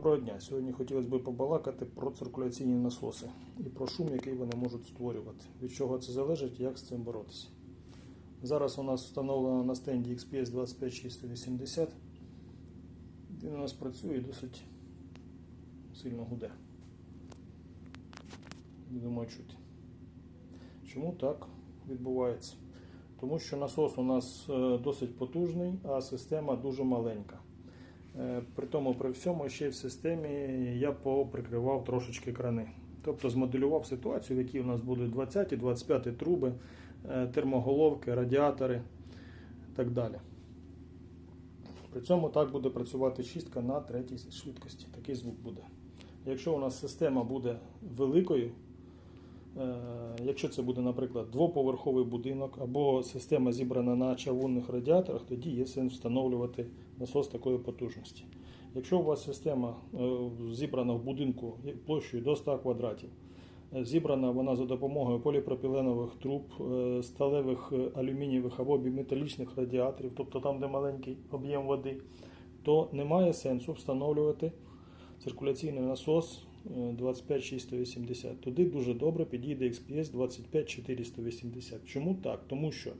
Доброго дня! Сьогодні хотілося б побалакати про циркуляційні насоси і про шум, який вони можуть створювати. Від чого це залежить як з цим боротися. Зараз у нас встановлено на стенді XPS 25680. Він у нас працює і досить сильно гуде. Не думаю, чути. Чому так відбувається? Тому що насос у нас е, досить потужний, а система дуже маленька. Е, При тому, при всьому, ще в системі я поприкривав трошечки крани. Тобто змоделював ситуацію, в якій у нас будуть 20-25 труби, е, термоголовки, радіатори і так далі. При цьому так буде працювати чистка на третій швидкості. Такий звук буде. Якщо у нас система буде великою, якщо це буде, наприклад, двоповерховий будинок або система зібрана на чавунних радіаторах, тоді є сенс встановлювати насос такої потужності. Якщо у вас система е, зібрана в будинку площею до 100 квадратів, е, зібрана вона за допомогою поліпропіленових труб, е, сталевих е, алюмінієвих або біметалічних радіаторів, тобто там, де маленький об'єм води, то немає сенсу встановлювати циркуляційний насос е, 25680. Туди дуже добре підійде XPS 25480. Чому так? Тому що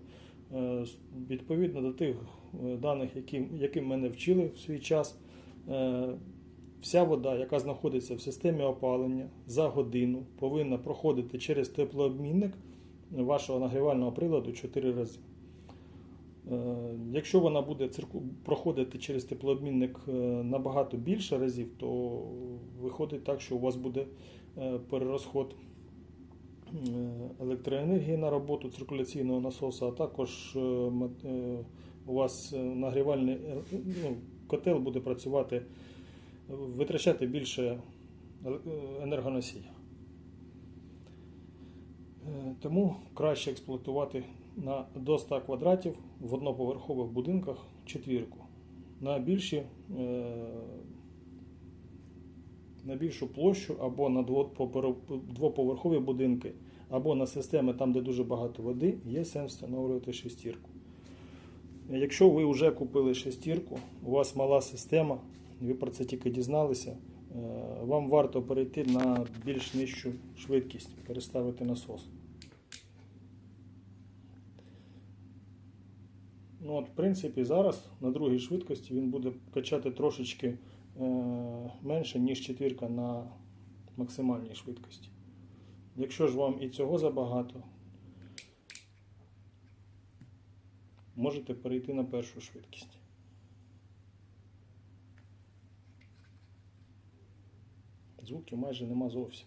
е, відповідно до тих е, даних, яким, яким мене вчили в свій час, е, вся вода, яка знаходиться в системі опалення за годину, повинна проходити через теплообмінник вашого нагрівального приладу 4 рази. Е, Якщо вона буде проходити через теплообмінник е, набагато більше разів, то виходить так, що у вас буде е, перерозход електроенергії на роботу циркуляційного насосу, а також у вас нагрівальний ну, котел буде працювати, витрачати більше енергоносія. Е, Тому краще експлуатувати на до 100 квадратів в одноповерхових будинках четвірку. На більші е, на більшу площу або на двоповерхові будинки, або на системи там, де дуже багато води, є сенс встановлювати шестірку. Якщо ви вже купили шестірку, у вас мала система, ви про це тільки дізналися, е, вам варто перейти на більш нижчу швидкість, переставити насос. Ну, от, в принципі, зараз на другій швидкості він буде качати трошечки е, менше, ніж четвірка на максимальній швидкості. Якщо ж вам і цього забагато, можете перейти на першу швидкість. Звуків майже нема зовсім.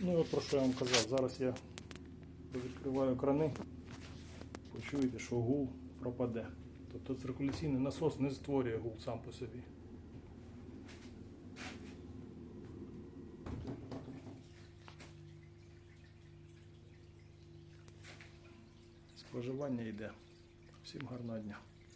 Ну і от про що я вам казав. Зараз я відкриваю крани, почуєте, що гул пропаде. Тобто циркуляційний насос не створює гул сам по собі. Споживання йде. Всім гарного дня.